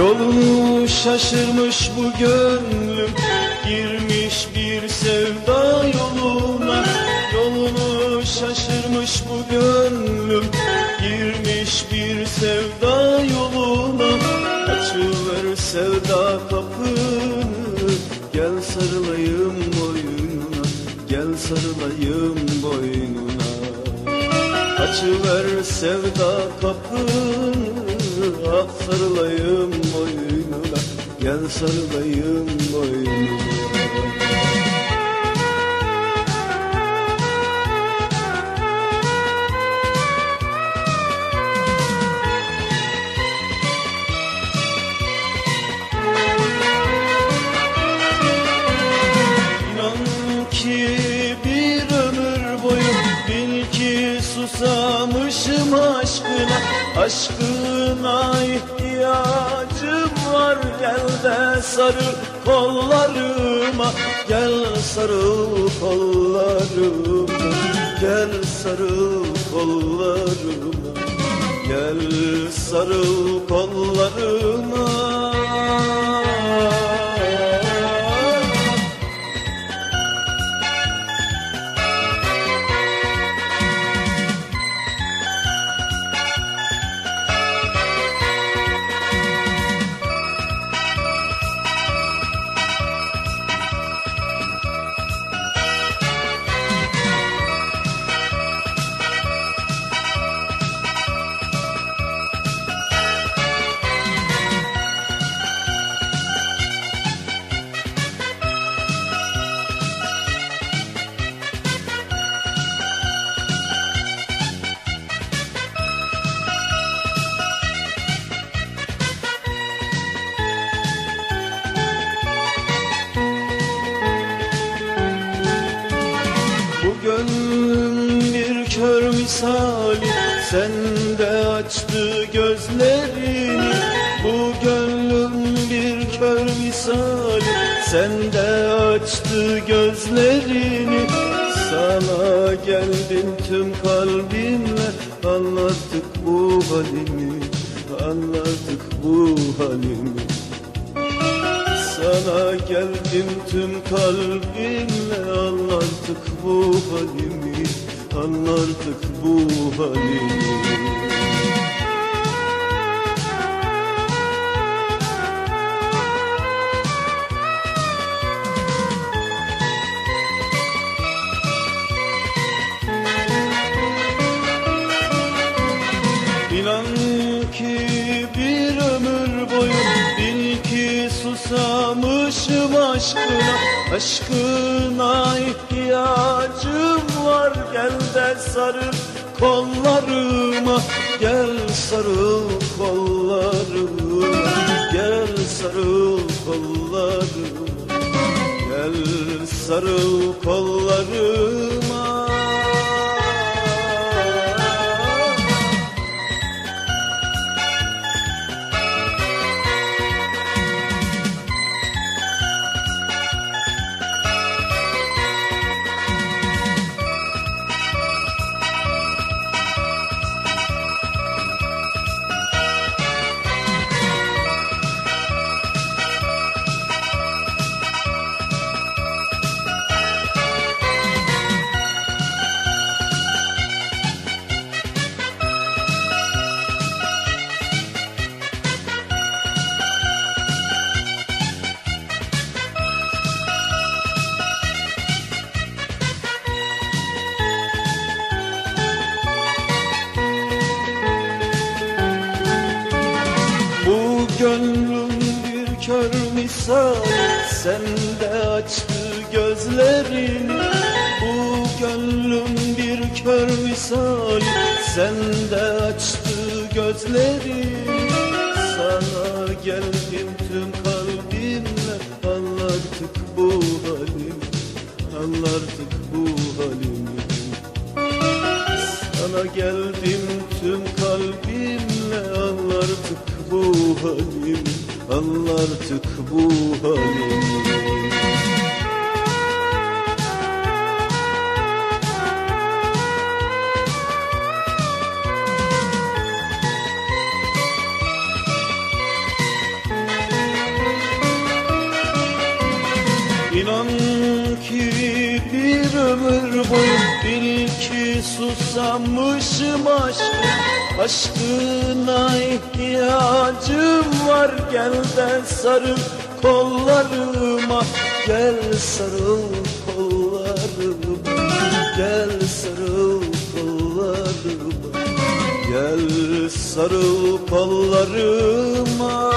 Yolunu şaşırmış bu gönlüm Girmiş bir sevda yoluna. Yolunu şaşırmış bu gönlüm Girmiş bir sevda yoluna. Açıver sevda kapını Gel sarılayım boynuna Gel sarılayım boynuna. Açıver sevda kapını Ah sarılayım sarılayım ki susamışım aşkına Aşkına ihtiyacım var gel de sarıl kollarıma Gel sarıl kollarıma Gel sarıl kollarıma Gel sarıl kollarıma kör misali Sende açtı gözlerini. Bu gönlüm bir kör misali Sende açtı gözlerini. Sana geldim tüm kalbimle Anlattık bu halimi Anlattık bu halimi. Sana geldim tüm kalbimle anlattık bu halimi Anlattık bu halimi İnan ki bir ömür boyu ki susamışım aşkına Aşkına ihtiyacım var. Gel de sarıl kollarıma Gel sarıl kollarıma. Gel sarıl kollarıma Gel sarıl kollarıma gönlüm bir kör misal Sende açtı gözlerini Bu gönlüm bir kör misal Sende açtı gözlerini Sana geldim tüm kalbimle Anlattık bu halimi Anlattık bu halimi sana geldim tüm kalbimle anlardık bu halim Al artık bu halim. İnan ki ömür boyu bil ki susamışım aşkım Aşkına ihtiyacım var Gel de sarıl kollarıma. Gel sarıl kollarıma Gel sarıl kollarıma. Gel sarıl kollarıma